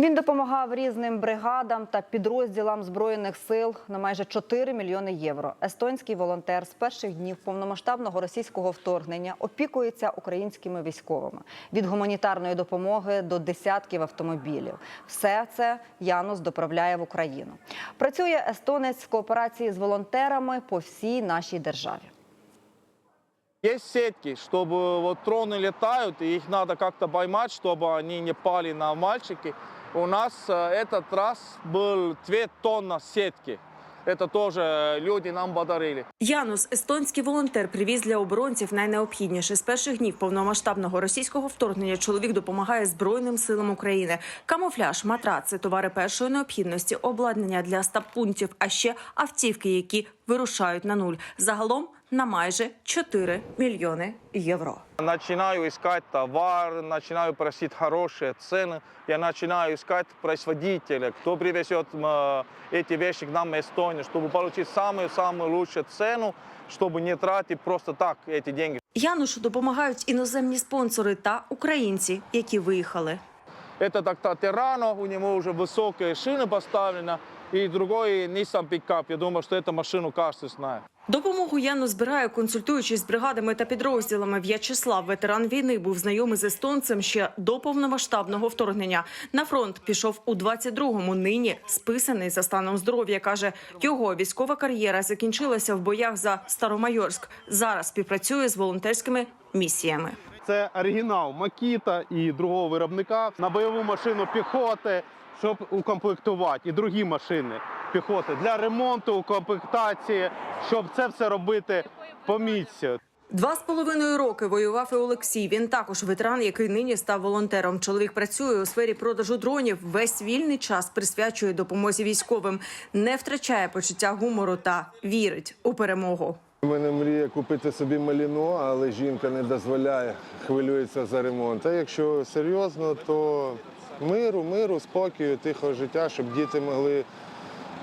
Він допомагав різним бригадам та підрозділам збройних сил на майже 4 мільйони євро. Естонський волонтер з перших днів повномасштабного російського вторгнення опікується українськими військовими від гуманітарної допомоги до десятків автомобілів. Все це Янус доправляє в Україну. Працює естонець в кооперації з волонтерами по всій нашій державі. Есть сетки, чтобы вот дроны летают, и их надо как-то поймать, чтобы они не пали на мальчики. У нас э, этот раз был 2 тонны сетки. Это тоже люди нам подарили. Янус, естонський волонтер, привіз для оборонців найнеобхідніше. З перших днів повномасштабного російського вторгнення чоловік допомагає Збройним силам України. Камуфляж, матраци, товари першої необхідності, обладнання для стаб-пунктів, а ще автівки, які вирушають на нуль. Загалом на майже 4 мільйони євро. Начинаю искать товар, начинаю просить хорошие цены. Я начинаю искать производителя, кто привезет э, эти вещи к нам в Эстонию, чтобы получить самую-самую лучшую цену, чтобы не тратить просто так эти деньги. Янушу допомагають іноземні спонсори та українці, які виїхали. Это так-то Террано, у него уже высокие шины поставлены, и другой Nissan пикап. Я думаю, что эту машину каждый знает. Допомогу Яну збирає, консультуючись з бригадами та підрозділами. В'ячеслав, ветеран війни, був знайомий з естонцем ще до повномасштабного вторгнення. На фронт пішов у 22-му, Нині списаний за станом здоров'я. каже, його військова кар'єра закінчилася в боях за Старомайорськ. Зараз співпрацює з волонтерськими місіями. Це оригінал Макіта і другого виробника на бойову машину піхоти, щоб укомплектувати, і другі машини піхоти для ремонту, укомплектації, щоб це все робити по місці. Два з половиною роки воював і Олексій. Він також ветеран, який нині став волонтером. Чоловік працює у сфері продажу дронів. Весь вільний час присвячує допомозі військовим, не втрачає почуття гумору та вірить у перемогу. У мене мрія купити собі маліно, але жінка не дозволяє, хвилюється за ремонт. А якщо серйозно, то миру, миру, спокою, тихого життя, щоб діти могли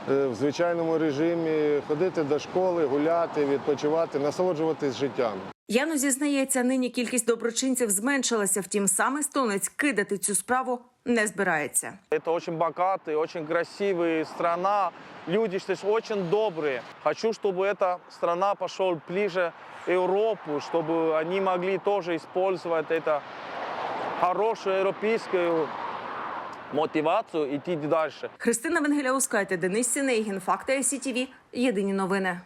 в звичайному режимі ходити до школи, гуляти, відпочивати, насолоджуватись життям. Яну зізнається, нині кількість доброчинців зменшилася. Втім, сам естонець кидати цю справу не збирається. Это очень богатая, очень красивая страна. Люди здесь очень добрые. Хочу, чтобы эта страна пошла ближе к Европу, чтобы они могли тоже использовать это хорошую европейскую мотивацию іти далі. Христина Венгеляускайте, Денис Сінейгін, Факти СІТІВІ. Єдині новини.